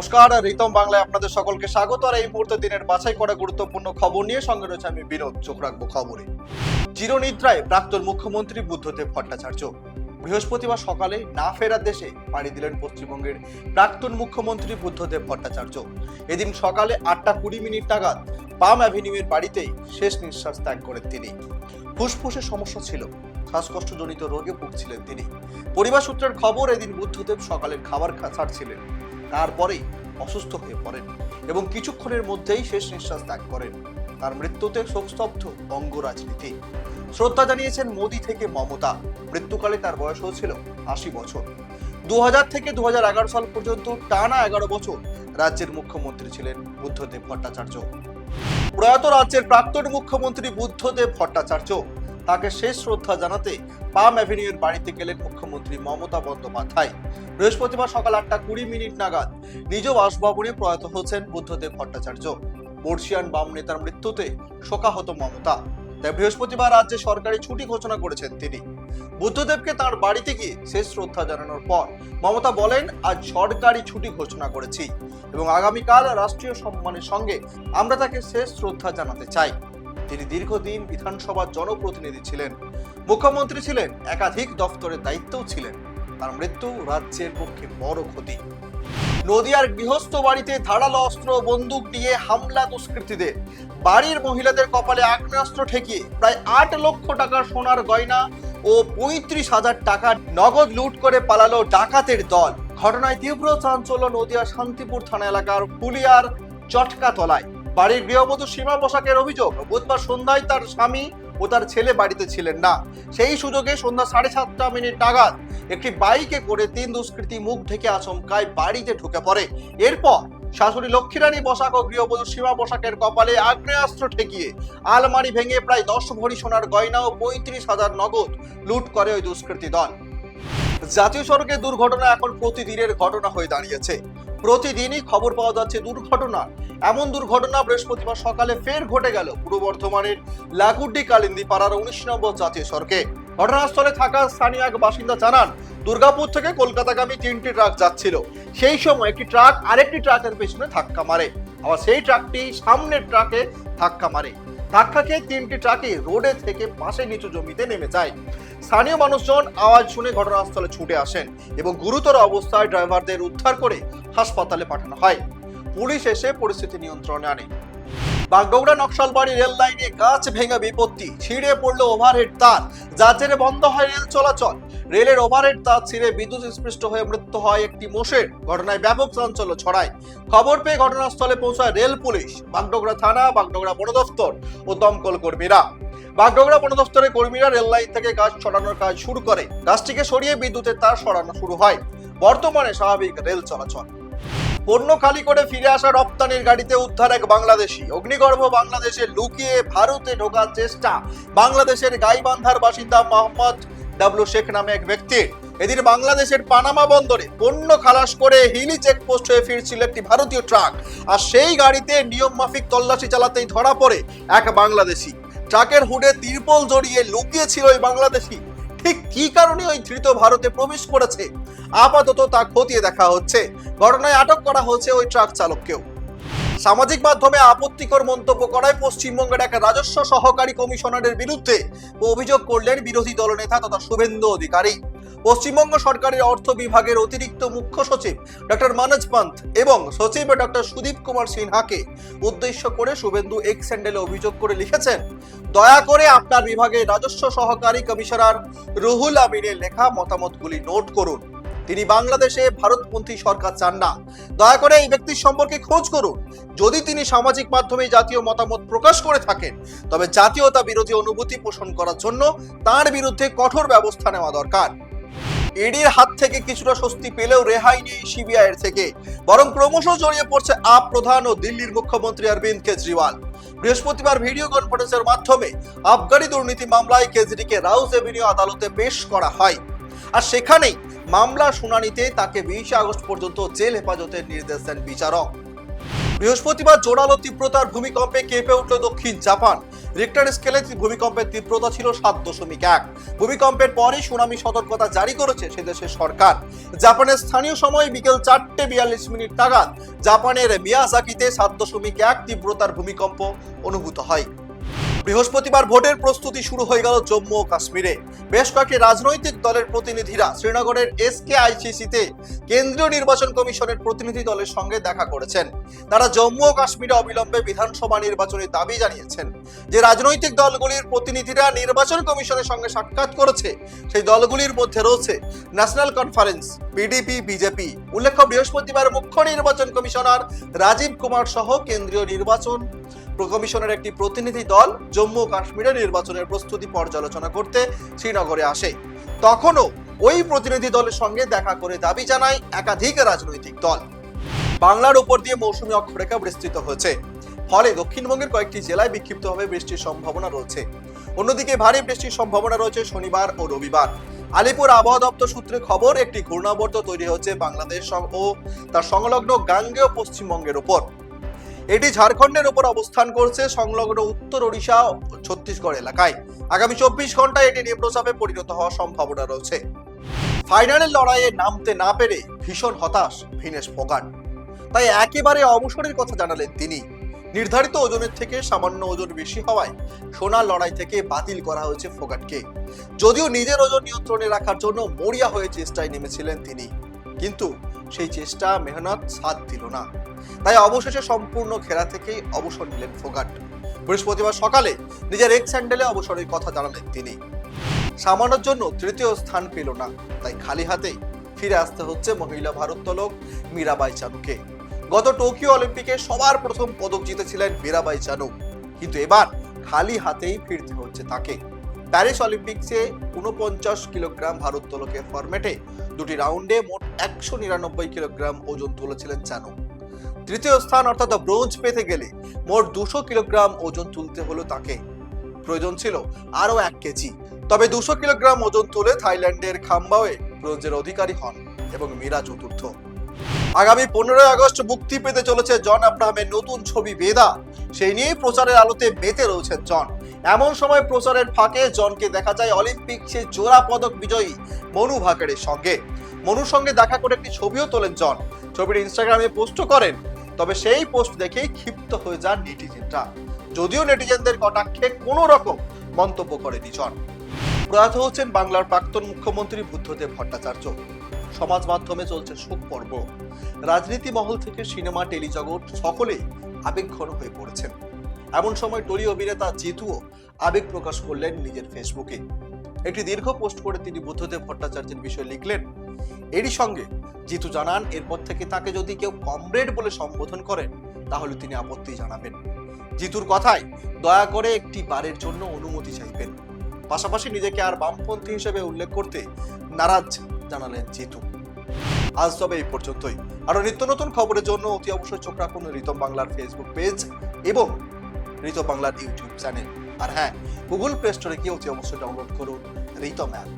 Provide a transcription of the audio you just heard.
নমস্কার, রিতম বাংলায় আপনাদের সকলকে স্বাগত, আর এই মুহূর্তে দিনের বাছাই করা গুরুত্বপূর্ণ খবর নিয়ে সঙ্গে রয়েছে আমি বিনোদ, চোখ রাখব খবরে। চিরনিদ্রায় প্রাক্তন মুখ্যমন্ত্রী বুদ্ধদেব ভট্টাচার্য। বৃহস্পতিবার সকালে না ফেরার দেশে পাড়ি দিলেন পশ্চিমবঙ্গের প্রাক্তন মুখ্যমন্ত্রী বুদ্ধদেব ভট্টাচার্য। এদিন সকালে আটটা কুড়ি মিনিট নাগাদ পাম অ্যাভিনিউয়ের বাড়িতেই শেষ নিঃশ্বাস ত্যাগ করেন তিনি। ফুসফুসের সমস্যা ছিল, শ্বাসকষ্টজনিত রোগে ভুগছিলেন তিনি। পরিবার সূত্রের খবর, এদিন বুদ্ধদেব সকালের খাবার ছাড়ছিলেন। তারপরেই অসুস্থ হয়ে পড়েন এবং কিছুক্ষণের মধ্যেই শেষ নিঃশ্বাস ত্যাগ করেন। তার মৃত্যুতে শোকস্তব্ধ অঙ্গ রাজনীতি। শ্রদ্ধা জানিয়েছেন মোদি থেকে মমতা। মৃত্যুকালে তার বয়স হয়েছিল আশি বছর। দু হাজার থেকে দু হাজার এগারো সাল পর্যন্ত টানা এগারো বছর রাজ্যের মুখ্যমন্ত্রী ছিলেন বুদ্ধদেব ভট্টাচার্য। প্রয়াত রাজ্যের প্রাক্তন মুখ্যমন্ত্রী বুদ্ধদেব ভট্টাচার্য। তাকে শেষ শ্রদ্ধা জানাতে পাম অ্যাভিনিউর বাড়িতে গেলেন মুখ্যমন্ত্রী মমতা বন্দ্যোপাধ্যায়। বৃহস্পতিবার সকাল আটটা কুড়ি মিনিট নাগাদ নিজ বাসভবনে প্রয়াত হচ্ছেন বুদ্ধদেব ভট্টাচার্য। বর্ষিয়ান বাম নেতার মৃত্যুতে শোকাহত মমতা। তাই বৃহস্পতিবার রাজ্যে সরকারি ছুটি ঘোষণা করেছেন তিনি। বুদ্ধদেবকে তার বাড়িতে গিয়ে শেষ শ্রদ্ধা জানানোর পর মমতা বলেন, আজ সরকারি ছুটি ঘোষণা করেছি এবং আগামীকাল রাষ্ট্রীয় সম্মানের সঙ্গে আমরা তাকে শেষ শ্রদ্ধা জানাতে চাই। তিনি দীর্ঘদিন বিধানসভার জনপ্রতিনিধি ছিলেন। মুখ্যমন্ত্রী ছিলেন, একাধিক দফতরের দায়িত্বও ছিলেন। তার মৃত্যু রাজ্যের পক্ষে বড় ক্ষতি। নদিয়ার গৃহস্থ বাড়িতে ধারালো অস্ত্র, বন্দুক নিয়ে হামলা দুষ্কৃতীদের। বাড়ির মহিলাদের কপালে আগ্নেয়াস্ত্র ঠেকিয়ে প্রায় আট লক্ষ টাকার সোনার গয়না ও পঁয়ত্রিশ হাজার টাকা নগদ লুট করে পালালো ডাকাতের দল। ঘটনায় তীব্র চাঞ্চল্য নদিয়া শান্তিপুর থানা এলাকার পুলিয়ার চটকাতলায়। বাড়ির গৃহবধূ সীমা পোশাকের অভিযোগ, বুধবার সন্ধ্যায় তার স্বামী ও তার ছেলে বাড়িতে ছিলেন না। সেই সুযোগে সন্ধ্যা সাড়ে সাতটা মিনিট নাগাদ একটি বাইকে করে তিন দুষ্কৃতী মুখ ঢেকে আচমকায় বাড়িতে ঢুকে পড়ে। এরপর শাশুড়ি লক্ষ্মীরানী বসাক ও গৃহবধূ সীমা পোশাকের কপালে আগ্নেয়াস্ত্র ঠেকিয়ে আলমারি ভেঙে প্রায় দশ ভরি সোনার গয়না ও পঁয়ত্রিশ হাজার নগদ লুট করে ওই দুষ্কৃতী দল। জাতীয় সড়কে দুর্ঘটনা এখন প্রতিদিনের ঘটনা হয়ে দাঁড়িয়েছে। প্রতিদিনই খবর পাওয়া যাচ্ছে দুর্ঘটনা। এমন দুর্ঘটনা বৃহস্পতিবার সকালে ফের ঘটে গেল পূর্ব বর্ধমানের লাকুড্ডি কালিন্দি পাড়ার উনিশ নম্বর জাতীয় সড়কে। ঘটনাস্থলে থাকা স্থানীয় এক বাসিন্দা জানান, দুর্গাপুর থেকে কলকাতাগামী তিনটি ট্রাক যাচ্ছিল। সেই সময় একটি ট্রাক আরেকটি ট্রাকের পেছনে ধাক্কা মারে। আবার সেই ট্রাকটি সামনের ট্রাকে ধাক্কা মারে। ধাক্কা খেয়ে তিনটি ট্রাকই রোডে থেকে পাশে নিচু জমিতে নেমে যায়। স্থানীয় মানুষজন আওয়াজ শুনে ঘটনাস্থলে ছুটে আসেন এবং গুরুতর অবস্থায় ড্রাইভারদের উদ্ধার করে হাসপাতালে পাঠানো হয়। পুলিশ এসে পরিস্থিতি নিয়ন্ত্রণে আনে। বাগডোগরা নকশালবাড়ি রেল লাইনে গাছ ভেঙে বিপত্তি, ছিঁড়ে পড়ল ওভারহেড তার। যার জেরে বন্ধ হয় রেল চলাচল। রেলের ওভারহেড তার ছিঁড়ে বিদ্যুৎ স্পৃষ্ট হয়ে মৃত্যু হয় একটি মোষের। ঘটনায় ব্যাপক চাঞ্চল্য ছড়ায়। খবর পেয়ে ঘটনাস্থলে পৌঁছায় রেল পুলিশ, বাগডোগরা থানা, বাগডোগরা বন দফতর ও দমকল কর্মীরা। বাগডোগরা বন দফতরের কর্মীরা রেল লাইন থেকে গাছ সরানোর কাজ শুরু করে। গাছটিকে সরিয়ে বিদ্যুতের তার সরানো শুরু হয়। বর্তমানে স্বাভাবিক রেল চলাচল। পণ্য খালি করে ফিরে আসা রপ্তানির গাড়িতে উদ্ধার এক বাংলাদেশি। অগ্নিগর্ভ বাংলাদেশে লুকিয়ে ভারতে ঢোকার চেষ্টা। বাংলাদেশের গাইবান্ধার বাসিন্দা মোহাম্মদ ডাব্লু শেখ নামে এক ব্যক্তির। এদিন বাংলাদেশের পানামা বন্দরে পণ্য খালাস করে হিলি চেকপোস্ট হয়ে ফিরছিল একটি ভারতীয় ট্রাক। আর সেই গাড়িতে নিয়ম মাফিক তল্লাশি চালাতেই ধরা পড়ে এক বাংলাদেশি। ট্রাকের হুডে তিরপল জড়িয়ে লুকিয়েছিল ওই বাংলাদেশি। ঠিক কি কারণে ওই ধৃত ভারতে প্রবেশ করেছে? আপাতত তা খতিয়ে দেখা হচ্ছে। ঘটনায় আটক করা হয়েছে ওই ট্রাক চালককেও। সামাজিক মাধ্যমে আপত্তিকর মন্তব্য করায় পশ্চিমবঙ্গের এক রাজস্ব সহকারী কমিশনারের বিরুদ্ধে অভিযোগ করলেন বিরোধী দলনেতা তথা শুভেন্দু অধিকারী। পশ্চিমবঙ্গ সরকারের অর্থ বিভাগের অতিরিক্ত মুখ্য সচিব ডক্টর মানজ পান্থ এবং সচিব ডক্টর সুদীপ কুমার সিনহাকে উদ্দেশ্য করে শুভেন্দু এক্স স্যান্ডেলে অভিযোগ করে লিখেছেন, দয়া করে আপনার বিভাগের রাজস্ব সহকারী কমিশনার রুহুল আমিনের লেখা মতামতগুলি নোট করুন। তিনি বাংলাদেশে ভারতপন্থী সরকার চান না। দয়া করে এই ব্যক্তির সম্পর্কে খোঁজ করুন। যদি তিনি সামাজিক মাধ্যমে জাতীয় মতামত প্রকাশ করে থাকেন, তবে জাতীয়তা বিরোধী অনুভূতি পোষণ করার জন্য তার বিরুদ্ধে কঠোর ব্যবস্থা নেওয়া দরকার। ইডির হাত থেকে কিছুটা স্বস্তি পেলেও রেহাই নেই সিবিআই এর থেকে। বরং ক্রমশ জড়িয়ে পড়ছে আপ প্রধান ও দিল্লির মুখ্যমন্ত্রী অরবিন্দ কেজরিওয়াল। বৃহস্পতিবার ভিডিও কনফারেন্সের মাধ্যমে আবগারি দুর্নীতি মামলায় কেজরিকে রাউজ এভিনিউ আদালতে পেশ করা হয়। আর সেখানেই মামলা শুনানিতে তাকে বিশে আগস্ট পর্যন্ত জেল হেফাজতের নির্দেশ দেন বিচারক। বৃহস্পতিবার জোরালো তীব্রতার ভূমিকম্পে কেঁপে উঠল দক্ষিণ জাপান। রিক্টার স্কেলে ভূমিকম্পের তীব্রতা ছিল সাত দশমিক এক। ভূমিকম্পের পরই সুনামি সতর্কতা জারি করেছে সে দেশের সরকার। জাপানের স্থানীয় সময় বিকেল চারটে বিয়াল্লিশ মিনিট নাগাদ জাপানের মিয়াজাকিতে সাত দশমিক এক তীব্রতার ভূমিকম্প অনুভূত হয়। বৃহস্পতিবার ভোটের প্রস্তুতি শুরু হয়ে গেল জম্মু ও কাশ্মীরে। বেশ কয়েকটি রাজনৈতিক দলের প্রতিনিধিরা শ্রীনগরের এসকে আইসিসিতে কেন্দ্রীয় নির্বাচন কমিশনের প্রতিনিধি দলের সঙ্গে দেখা করেছেন। তারা জম্মু ও কাশ্মীরে অবিলম্বে বিধানসভা নির্বাচনের দাবি জানিয়েছেন যে, রাজনৈতিক দলগুলির প্রতিনিধিরা নির্বাচন কমিশনের সঙ্গে সাক্ষাৎ করেছে। সেই দলগুলির মধ্যে রয়েছে ন্যাশনাল কনফারেন্স পিডিপি বিজেপি উল্লেখ্য, বৃহস্পতিবার মুখ্য নির্বাচন কমিশনার রাজীব কুমার সহ কেন্দ্রীয় নির্বাচন কমিশনের একটি প্রতিনিধি দল জম্মু ও কাশ্মীরের নির্বাচনের প্রস্তুতি পর্যালোচনা করতে শ্রীনগরে আসে। তখনও ওই প্রতিনিধি দলের সঙ্গে দেখা করে দাবি জানায় একাধিক রাজনৈতিক দল। বাংলার উপর দিয়ে মৌসুমী অক্ষরেখা বিস্তৃত হয়েছে। ফলে দক্ষিণবঙ্গের কয়েকটি জেলায় বিক্ষিপ্তভাবে বৃষ্টির সম্ভাবনা রয়েছে। অন্যদিকে ভারী বৃষ্টির সম্ভাবনা রয়েছে শনিবার ও রবিবার। আলিপুর আবহাওয়া দপ্তর সূত্রে খবর, একটি ঘূর্ণাবর্ত তৈরি হচ্ছে বাংলাদেশ ও তার সংলগ্ন গাঙ্গেয় পশ্চিমবঙ্গের উপর। এটি ঝাড়খণ্ডের উপর অবস্থান করছে, সংলগ্ন উত্তর ওড়িশা ছত্তিশগড় এলাকায়। আগামী চব্বিশ ঘন্টায় এটি নিম্নচাপে পরিণত হওয়ার সম্ভাবনা রয়েছে। ফাইনালের লড়াইয়ে নামতে না পেরে ভীষণ হতাশ ভিনেশ ফোগাট তাই একেবারে অবসরের কথা জানালেন তিনি। নির্ধারিত ওজনের থেকে সামান্য ওজন বেশি হওয়ায় সোনার লড়াই থেকে বাতিল করা হয়েছে ফোগাটকে। যদিও নিজের ওজন নিয়ন্ত্রণে রাখার জন্য মরিয়া হয়ে চেষ্টায় নেমেছিলেন তিনি। কিন্তু সেই চেষ্টা মেহনত সাথ দিল না। তাই অবশেষে সম্পূর্ণ খেলা থেকেই অবসর নিলেন ফোগাট। বৃহস্পতিবার সকালে নিজের এক স্যান্ডেলে অবসরের কথা জানালেন তিনি। সামানোর জন্য তৃতীয় স্থান পেল না। তাই খালি হাতেই ফিরে আসতে হচ্ছে মহিলা ভারোত্তোলক মীরাবাই চানুকে। গত টোকিও অলিম্পিকে সবার প্রথম পদক জিতেছিলেন মীরাবাই চানু কিন্তু এবার খালি হাতেই ফিরতে হচ্ছে তাকে। প্যারিস অলিম্পিক্সে উনপঞ্চাশ কিলোগ্রাম ভারোত্তোলকের ফরম্যাটে দুটি রাউন্ডে মোট একশো নিরানব্বই কিলোগ্রাম ওজন তুলেছিলেন চানু তৃতীয় স্থান অর্থাৎ ব্রোঞ্জ পেতে গেলে মোট দুশো কিলোগ্রাম ওজন তুলতে হলো তাকে। প্রয়োজন ছিল আরও এক কেজি। তবে দুশো কিলোগ্রাম ওজন তুলে থাইল্যান্ডের খাম্বাওয়ে ব্রোঞ্জের অধিকারী হন এবং মীরা চতুর্থ। আগামী পনেরোই আগস্ট মুক্তি পেতে চলেছে জন আব্রাহামের নতুন ছবি বেদা। সেই নিয়েই প্রচারের আলোতে মেতে রয়েছেন জন। এমন সময় প্রচারের ফাঁকে জনকে দেখা যায় অলিম্পিক্সে জোড়া পদক বিজয়ী মনু ভাকেরের সঙ্গে। মনুর সঙ্গে দেখা করে একটি ছবিও তোলেন জন। ছবিটি ইনস্টাগ্রামে পোস্টও করেন, তবে সেই পোস্ট দেখেই ক্ষিপ্ত হয়ে যান নেটিজেনরা। যদিও নেটিজেনদের কটাক্ষে কোনো রকম মন্তব্য করেনি জন। প্রয়াত হচ্ছেন বাংলার প্রাক্তন মুখ্যমন্ত্রী বুদ্ধদেব ভট্টাচার্য। সমাজ মাধ্যমে চলছে শোক পর্ব। রাজনীতি মহল থেকে সিনেমা, টেলিজগৎ সকলেই আবেগঘন হয়ে পড়েছেন। এমন সময় টলি অভিনেতা জিতুও আবেগ প্রকাশ করলেন নিজের ফেসবুকে। একটি দীর্ঘ পোস্ট করে তিনি বুদ্ধদেব ভট্টাচার্যের বিষয়ে লিখলেন, এরই সঙ্গে জিতু জানান, এরপর থেকে তাকে যদি কেউ কমরেড বলে সম্বোধন করেন, তাহলে তিনি আপত্তি জানাবেন। জিতুর কথায় দয়া করে একটি বারের জন্য অনুমতি চাইবেন। পাশাপাশি নিজেকে আর বামপন্থী হিসেবে উল্লেখ করতে নারাজ জানালেন জিতু। আজ তবে এই পর্যন্তই। আরও নিত্য নতুন খবরের জন্য অতি অবশ্যই চোখ রাখুন রিতম বাংলার ফেসবুক পেজ এবং রিতম বাংলার ইউটিউব চ্যানেল আর হ্যাঁ গুগল প্লে স্টোরে গিয়ে অতি অবশ্যই ডাউনলোড করুন ঋতম অ্যাপ